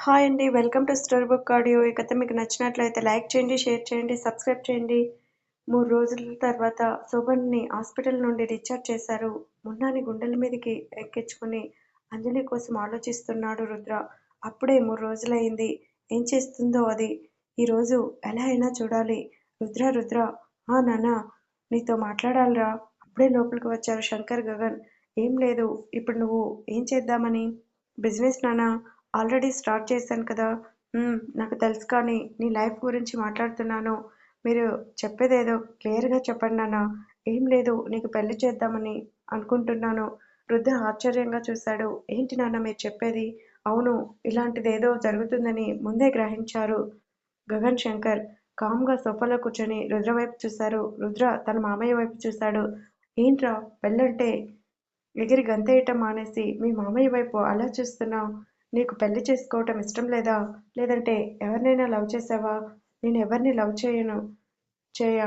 Hi అండి welcome to story book audio. ఈ కథ మీకు నచ్చినట్లయితే లైక్ చేయండి షేర్ చేయండి సబ్స్క్రైబ్ చేయండి. మూడు రోజుల తర్వాత శోభన్ని హాస్పిటల్ నుండి డిశ్చార్జ్ చేశారు. మున్నాని గుండెల మీదకి ఎక్కించుకుని అంజలి కోసం ఆలోచిస్తున్నాడు రుద్ర. అప్పుడే మూడు రోజులైంది. ఏం చేస్తుందో అది? ఈరోజు ఎలా అయినా చూడాలి. రుద్ర రుద్ర. ఆ నాన్న నీతో మాట్లాడాలిరా. అప్పుడే లోపలికి వచ్చారు శంకర్ గగన్. ఏం లేదు ఇప్పుడు నువ్వు ఏం చేద్దామని? బిజినెస్ నానా ఆల్రెడీ స్టార్ట్ చేశాను కదా. నాకు తెలుసు కానీ నీ లైఫ్ గురించి మాట్లాడుతున్నాను. మీరు చెప్పేదేదో క్లియర్గా చెప్పండి నాన్న. ఏం లేదు నీకు పెళ్ళి చేద్దామని అనుకుంటున్నాను. వృద్ధ ఆశ్చర్యంగా చూశాడు. ఏంటి నాన్న మీరు చెప్పేది? అవును ఇలాంటిదేదో జరుగుతుందని ముందే గ్రహించారు గగన్ శంకర్. కామ్గా సోఫాలో కూర్చొని రుద్ర వైపు చూశారు. రుద్ర తన మామయ్య వైపు చూశాడు. ఏంట్రా పెళ్ళంటే? ఎగిరి గంతేయటం మానేసి మీ మామయ్య వైపు అలా చూస్తున్నావు. నీకు పెళ్ళి చేసుకోవటం ఇష్టం లేదా? లేదంటే ఎవరినైనా లవ్ చేసావా? నేను ఎవరిని లవ్ చేయను? చేయ?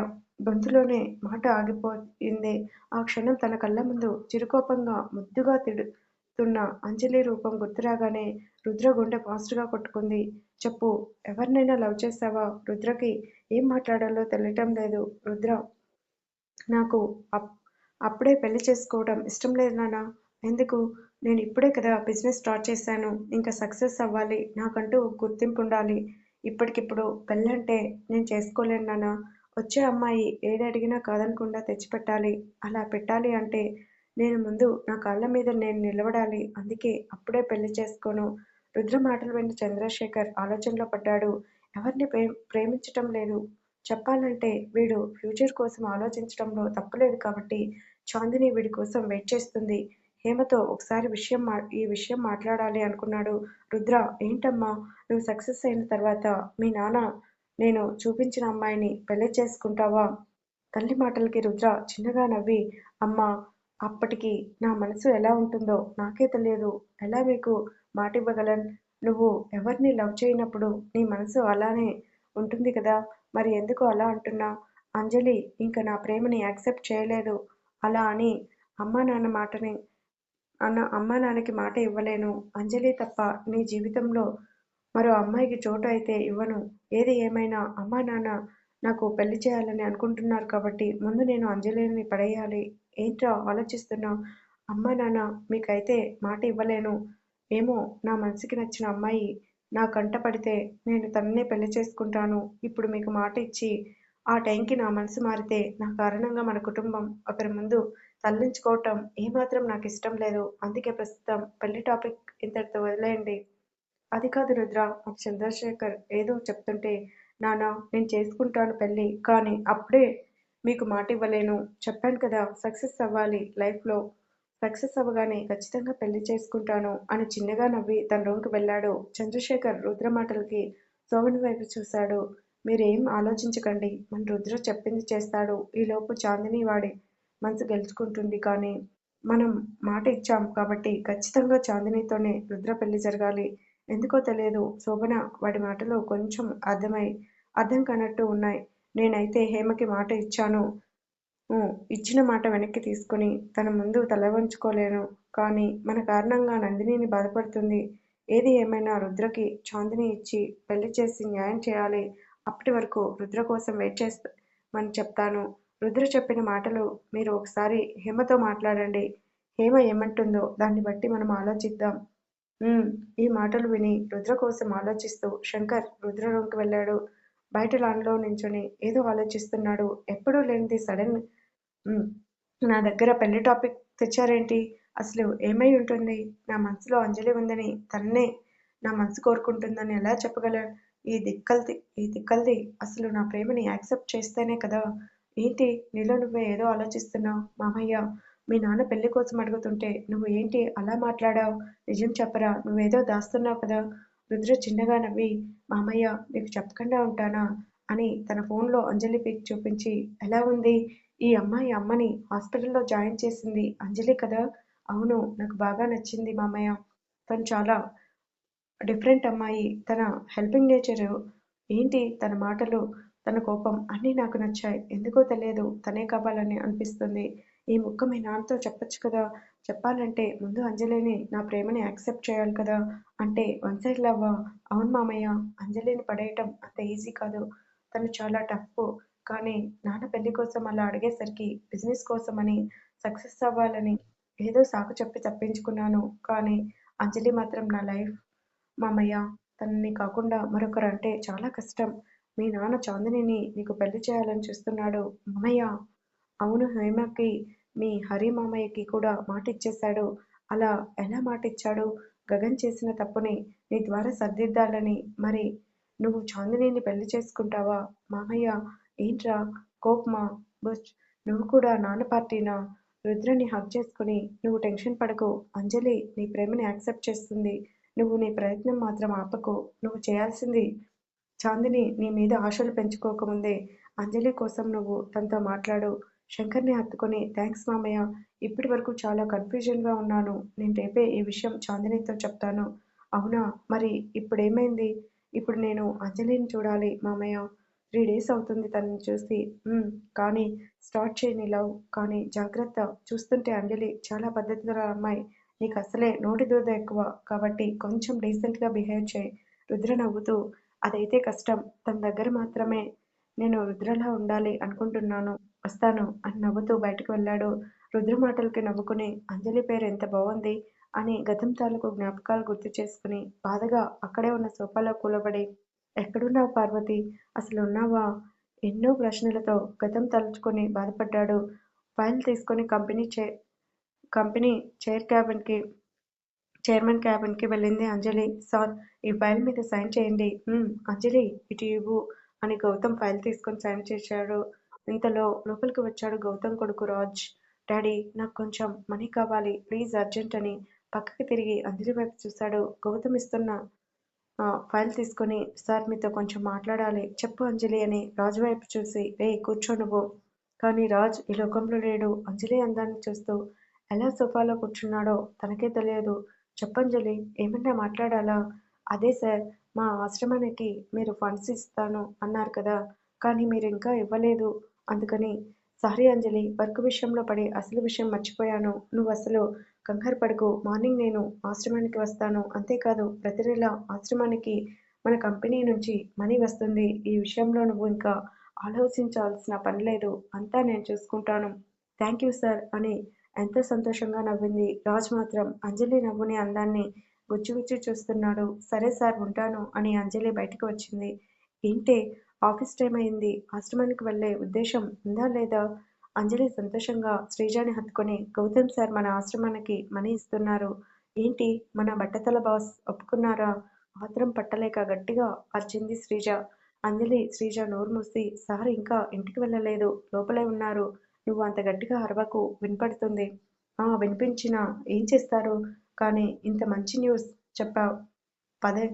గొంతులోనే మాట ఆగిపోయింది. ఆ క్షణం తన కళ్ళ ముందు చిరుకోపంగా ముద్దుగా తిడుతున్న అంజలి రూపం గుర్తురాగానే రుద్ర గుండె ఫాస్ట్గా కొట్టుకుంది. చెప్పు ఎవరినైనా లవ్ చేసావా? రుద్రకి ఏం మాట్లాడాలో తెలియటం లేదు. రుద్ర నాకు అప్ అప్పుడే పెళ్ళి చేసుకోవడం ఇష్టం లేదు నాన్న. ఎందుకు? నేను ఇప్పుడే కదా బిజినెస్ స్టార్ట్ చేశాను. ఇంకా సక్సెస్ అవ్వాలి. నాకంటూ గుర్తింపు ఉండాలి ఇప్పటికిప్పుడు పెళ్ళంటే నేను చేసుకోలేను నాన్న. వచ్చే అమ్మాయి ఏది అడిగినా కాదనకుండా తెచ్చిపెట్టాలి. అలా పెట్టాలి అంటే నేను ముందు నా కాళ్ళ మీద నేను నిలబడాలి. అందుకే అప్పుడే పెళ్ళి చేసుకోను. రుద్ర మాటలు విన్న చంద్రశేఖర్ ఆలోచనలో పడ్డాడు. ఎవరిని ప్రే ప్రేమించటం లేదు. చెప్పాలంటే వీడు ఫ్యూచర్ కోసం ఆలోచించడంలో తప్పులేదు కాబట్టి చాందిని వీడి కోసం వెయిట్ చేస్తుంది. హేమతో ఒకసారి విషయం మా ఈ విషయం మాట్లాడాలి అనుకున్నాడు. రుద్ర ఏంటమ్మా? నువ్వు సక్సెస్ అయిన తర్వాత మీ నాన్న నేను చూపించిన అమ్మాయిని పెళ్ళి చేసుకుంటావా? తల్లి మాటలకి రుద్ర చిన్నగా నవ్వి అమ్మా అప్పటికి నా మనసు ఎలా ఉంటుందో నాకే తెలియదు. ఎలా మీకు మాట ఇవ్వగలను నువ్వు ఎవరిని లవ్ చేయనప్పుడు నీ మనసు అలానే ఉంటుంది కదా? మరి ఎందుకు అలా అంటున్నా? అంజలి ఇంకా నా ప్రేమని యాక్సెప్ట్ చేయలేదు. అలా అని అమ్మా నాన్న మాటని అన్న అమ్మా నాన్నకి మాట ఇవ్వలేను. అంజలి తప్ప నీ జీవితంలో మరో అమ్మాయికి చోటు అయితే ఇవ్వను. ఏది ఏమైనా అమ్మా నాన్న నాకు పెళ్ళి చేయాలని అనుకుంటున్నారు కాబట్టి ముందు నేను అంజలిని పడేయాలి. ఏంట్రా ఆలోచిస్తున్నావు? అమ్మా నాన్న మీకైతే మాట ఇవ్వలేను. ఏమో నా మనసుకి నచ్చిన అమ్మాయి నా కంట పడితే నేను తననే పెళ్ళి చేసుకుంటాను. ఇప్పుడు మీకు మాట ఇచ్చి ఆ టైంకి నా మనసు మారితే నా కారణంగా మన కుటుంబం ఒకరి ముందు తల్లించుకోవటం ఏమాత్రం నాకు ఇష్టం లేదు. అందుకే ప్రస్తుతం పెళ్ళి టాపిక్ ఇంతటితో వదిలేయండి. అది కాదు రుద్ర అని చంద్రశేఖర్ ఏదో చెప్తుంటే నాన్న నేను చేసుకుంటాను పెళ్ళి కానీ అప్పుడే మీకు మాట ఇవ్వలేను. చెప్పాను కదా సక్సెస్ అవ్వాలి లైఫ్లో. సక్సెస్ అవ్వగానే ఖచ్చితంగా పెళ్ళి చేసుకుంటాను అని చిన్నగా నవ్వి తన రూమ్కి వెళ్ళాడు. చంద్రశేఖర్ రుద్ర మాటలకి శోభన్ వైపు చూశాడు. మీరేం ఆలోచించకండి. మన రుద్ర చెప్పింది చేస్తాడు. ఈలోపు చాందిని వాడి మనసు గెలుచుకుంటుంది. కానీ మనం మాట ఇచ్చాం కాబట్టి ఖచ్చితంగా చాందినితోనే రుద్ర పెళ్ళి జరగాలి. ఎందుకో తెలియదు. శోభన వాడి మాటలు కొంచెం అర్థమై అర్థం కానట్టు ఉన్నాయి. నేనైతే హేమకి మాట ఇచ్చాను. ఇచ్చిన మాట వెనక్కి తీసుకుని తన ముందు తల వంచుకోలేను. కానీ మన కారణంగా నందినిని బాధపడుతుంది. ఏది ఏమైనా రుద్రకి చాందిని ఇచ్చి పెళ్ళి చేసి న్యాయం చేయాలి. అప్పటి వరకు రుద్ర కోసం వెయిట్ చేస్తామని చెప్తాను. రుద్ర చెప్పిన మాటలు మీరు ఒకసారి హేమతో మాట్లాడండి. హేమ ఏమంటుందో దాన్ని బట్టి మనం ఆలోచిద్దాం. ఈ మాటలు విని రుద్ర కోసం ఆలోచిస్తూ శంకర్ రుద్ర రూమ్కి వెళ్ళాడు. బయట లాన్లో నించొని ఏదో ఆలోచిస్తున్నాడు. ఎప్పుడూ లేనిది సడన్ నా దగ్గర పెళ్ళి టాపిక్ తెచ్చారేంటి? అసలు ఏమై ఉంటుంది? నా మనసులో అంజలి ఉందని తన్నే నా మనసు కోరుకుంటుందని ఎలా చెప్పగలను ఈ దిక్కల్ది ఈ దిక్కల్ది అసలు నా ప్రేమని యాక్సెప్ట్ చేస్తేనే కదా ఏంటి నీలో నువ్వే ఏదో ఆలోచిస్తున్నావు? మామయ్య మీ నాన్న పెళ్ళి కోసం అడుగుతుంటే నువ్వు ఏంటి అలా మాట్లాడావు? నిజం చెప్పరా? నువ్వేదో దాస్తున్నావు కదా? రుద్ర చిన్నగా నవ్వి మామయ్య నీకు చెప్పకుండా ఉంటానా? అని తన ఫోన్లో అంజలి పిక్ చూపించి ఎలా ఉంది? ఈ అమ్మాయి అమ్మని హాస్పిటల్లో జాయిన్ చేసింది అంజలి కదా? అవును నాకు బాగా నచ్చింది మామయ్య. తను చాలా డిఫరెంట్ అమ్మాయి. తన హెల్పింగ్ నేచరు ఏంటి తన మాటలు? తన కోపం అన్నీ నాకు నచ్చాయి. ఎందుకో తెలియదు. తనే కావాలని అనిపిస్తుంది. ఈ ముక్క మీ నాన్నతో చెప్పొచ్చు కదా? చెప్పాలంటే ముందు అంజలిని నా ప్రేమని యాక్సెప్ట్ చేయాలి కదా? అంటే వన్ సైడ్ లవ్వా? అవును మామయ్య. అంజలిని పడేయటం అంత ఈజీ కాదు. తను చాలా టఫ్. కానీ నాన్న పెళ్ళి కోసం అలా అడిగేసరికి బిజినెస్ కోసమని సక్సెస్ అవ్వాలని ఏదో సాకు చెప్పి తప్పించుకున్నాను. కానీ అంజలి మాత్రం నా లైఫ్. మామయ్య తనని కాకుండా మరొకరు అంటే చాలా కష్టం. మీ నాన్న చాందినిని నీకు పెళ్ళి చేయాలని చూస్తున్నాడు మామయ్య. అవును హేమకి మీ హరి మామయ్యకి కూడా మాట ఇచ్చేశాడు అలా ఎలా మాట ఇచ్చాడు గగన్ చేసిన తప్పుని నీ ద్వారా సర్దిద్దాలని మరి నువ్వు చాందినిని పెళ్ళి చేసుకుంటావా? మామయ్య ఏంట్రా కోప్మా? బుచ్ నువ్వు కూడా నాన్న పార్టీనా? రుద్రని హక్ చేసుకుని నువ్వు టెన్షన్ పడకు. అంజలి నీ ప్రేమని యాక్సెప్ట్ చేస్తుంది. నువ్వు నీ ప్రయత్నం మాత్రం ఆపకు. నువ్వు చేయాల్సింది చాందిని నీ మీద ఆశలు పెంచుకోకముందే అంజలి కోసం నువ్వు తనతో మాట్లాడు. శంకర్ని హత్తుకొని థ్యాంక్స్ మామయ్య ఇప్పటి వరకు చాలా కన్ఫ్యూజన్గా ఉన్నాను. నేను రేపే ఈ విషయం చాందినితో చెప్తాను. అవునా? మరి ఇప్పుడేమైంది? ఇప్పుడు నేను అంజలిని చూడాలి మామయ్య. త్రీ డేస్ అవుతుంది తనని చూసి. కానీ స్టార్ట్ చేయని లవ్. కానీ జాగ్రత్త. చూస్తుంటే అంజలి చాలా పద్ధతిగల అమ్మాయి. నీకు అసలే నోటి దూద ఎక్కువ. కాబట్టి కొంచెం డీసెంట్గా బిహేవ్ చేయి. రుద్ర నవ్వుతూ అదైతే కష్టం. తన దగ్గర మాత్రమే నేను రుద్రలా ఉండాలి అనుకుంటున్నాను. వస్తాను అని నవ్వుతూ బయటకు వెళ్ళాడు. రుద్ర మాటలకి నవ్వుకుని అంజలి పేరు ఎంత బాగుంది అని గతం తాలూకు జ్ఞాపకాలు గుర్తు చేసుకుని బాధగా అక్కడే ఉన్న సోఫాలో కూలబడి ఎక్కడున్నావు పార్వతి? అసలు ఉన్నావా ఎన్నో ప్రశ్నలతో గతం తలుచుకొని బాధపడ్డాడు. ఫైల్ తీసుకొని కంపెనీ చే కంపెనీ చైర్ క్యాబిన్కి చైర్మన్ క్యాబిన్కి వెళ్ళింది అంజలి. సార్ ఈ ఫైల్ మీద సైన్ చేయండి. అంజలి ఇటు ఇవ్వు అని గౌతమ్ ఫైల్ తీసుకొని సైన్ చేశాడు. ఇంతలో లోపలికి వచ్చాడు గౌతమ్ కొడుకు రాజ్. డాడీ నాకు కొంచెం మనీ కావాలి. ప్లీజ్ అర్జెంట్ అని పక్కకి తిరిగి అంజలి వైపు చూశాడు. గౌతమ్ ఇస్తున్న ఫైల్ తీసుకొని సార్ మీతో కొంచెం మాట్లాడాలి. చెప్పు అంజలి అని రాజు వైపు చూసి రే కూర్చో నువ్వు. కానీ రాజ్ ఈ లోకంలో లేడు. అంజలి అందాన్ని చూస్తూ ఎలా సోఫాలో కూర్చున్నాడో తనకే తెలియదు. చెప్పంజలి ఏమన్నా మాట్లాడాలా? అదే సార్ మా ఆశ్రమానికి మీరు ఫండ్స్ ఇస్తాను అన్నారు కదా కానీ మీరు ఇంకా ఇవ్వలేదు. అందుకని సారీ అంజలి వర్క్ విషయంలో పడి అసలు విషయం మర్చిపోయాను. నువ్వు అసలు కంగారు పడకు. మార్నింగ్ నేను ఆశ్రమానికి వస్తాను. అంతేకాదు ప్రతి నెల ఆశ్రమానికి మన కంపెనీ నుంచి మనీ వస్తుంది. ఈ విషయంలో నువ్వు ఇంకా ఆలోచించాల్సిన పని లేదు. అంతా నేను చూసుకుంటాను. థ్యాంక్ యూ సార్ అని ఎంతో సంతోషంగా నవ్వింది. రాజ్ మాత్రం అంజలి నవ్వుని అందాన్ని గుచ్చిగుచ్చి చూస్తున్నాడు. సరే సార్ ఉంటాను అని అంజలి బయటకు వచ్చింది. ఏంటి ఆఫీస్ టైం అయింది. ఆశ్రమానికి వెళ్ళే ఉద్దేశం ఉందా లేదా? అంజలి సంతోషంగా శ్రీజాని హత్తుకొని గౌతమ్ సార్ మన ఆశ్రమానికి మనీ ఇస్తున్నారు. ఏంటి మన బట్టతల బాస్ ఒప్పుకున్నారా? ఆత్రం పట్టలేక గట్టిగా అర్చింది శ్రీజ. అంజలి శ్రీజ నోరు మూసి సార్ ఇంకా ఇంటికి వెళ్ళలేదు. లోపలే ఉన్నారు. నువ్వు అంత గట్టిగా అరవకు వినపడుతుంది. ఆ వినిపించినా ఏం చేస్తారు? కానీ ఇంత మంచి న్యూస్ చెప్పావు. పదే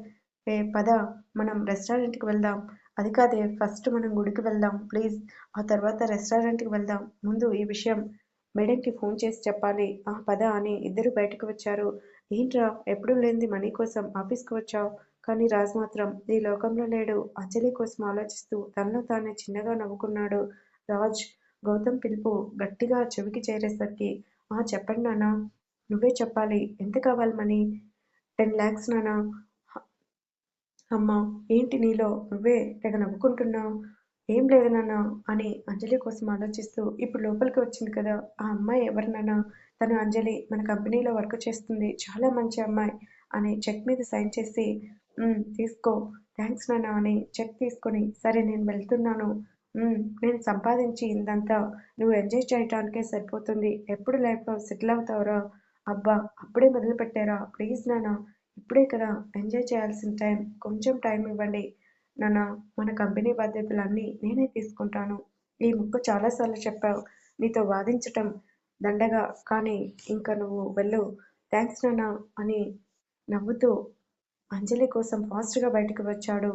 ఏ పద మనం రెస్టారెంట్కి వెళ్దాం. అది కాదే ఫస్ట్ మనం గుడికి వెళ్దాం ప్లీజ్. ఆ తర్వాత రెస్టారెంట్కి వెళ్దాం. ముందు ఈ విషయం మేడంకి ఫోన్ చేసి చెప్పాలి. ఆ పద అని ఇద్దరు బయటకు వచ్చారు. ఏంట్రా ఎప్పుడు లేనిది మనీ కోసం ఆఫీస్కి వచ్చావు? కానీ రాజ్ మాత్రం ఈ లోకంలో లేడు. అంజలి కోసం ఆలోచిస్తూ తనలో తానే చిన్నగా నవ్వుకున్నాడు. రాజ్ గౌతమ్ పిలుపు గట్టిగా చెవికి చేరేసరికి ఆ చెప్పండి నాన్న. నువ్వే చెప్పాలి. ఎంత కావాలి మనీ? టెన్ ల్యాక్స్ నాన్న. అమ్మ ఏంటి నీలో? నువ్వే తెగ నవ్వుకుంటున్నావు. ఏం లేదు నాన్న అని అంజలి కోసం ఆలోచిస్తూ ఇప్పుడు లోపలికి వచ్చింది కదా. ఆ అమ్మాయి ఎవరు నాన్న? తను అంజలి. మన కంపెనీలో వర్క్ చేస్తుంది. చాలా మంచి అమ్మాయి అని చెక్ మీద సైన్ చేసి తీసుకో. థ్యాంక్స్ నాన్న అని చెక్ తీసుకొని సరే నేను వెళ్తున్నాను. నేను సంపాదించి ఇందంతా నువ్వు ఎంజాయ్ చేయటానికే సరిపోతుంది. ఎప్పుడు లైఫ్లో సెటిల్ అవుతావురా? అబ్బా అప్పుడే మొదలు పెట్టారా ప్లీజ్ నాన్న ఇప్పుడే కదా. ఎంజాయ్ చేయాల్సిన టైం. కొంచెం టైం ఇవ్వండి. నాన్న మన కంపెనీ బాధ్యతలన్నీ నేనే తీసుకుంటాను. ఈ ముక్కు చాలాసార్లు చెప్పావు. నీతో వాదించటం దండగా. కానీ ఇంకా నువ్వు వెళ్ళు. థ్యాంక్స్ నాన్న అని నవ్వుతూ అంజలి కోసం ఫాస్ట్గా బయటకు వచ్చాడు.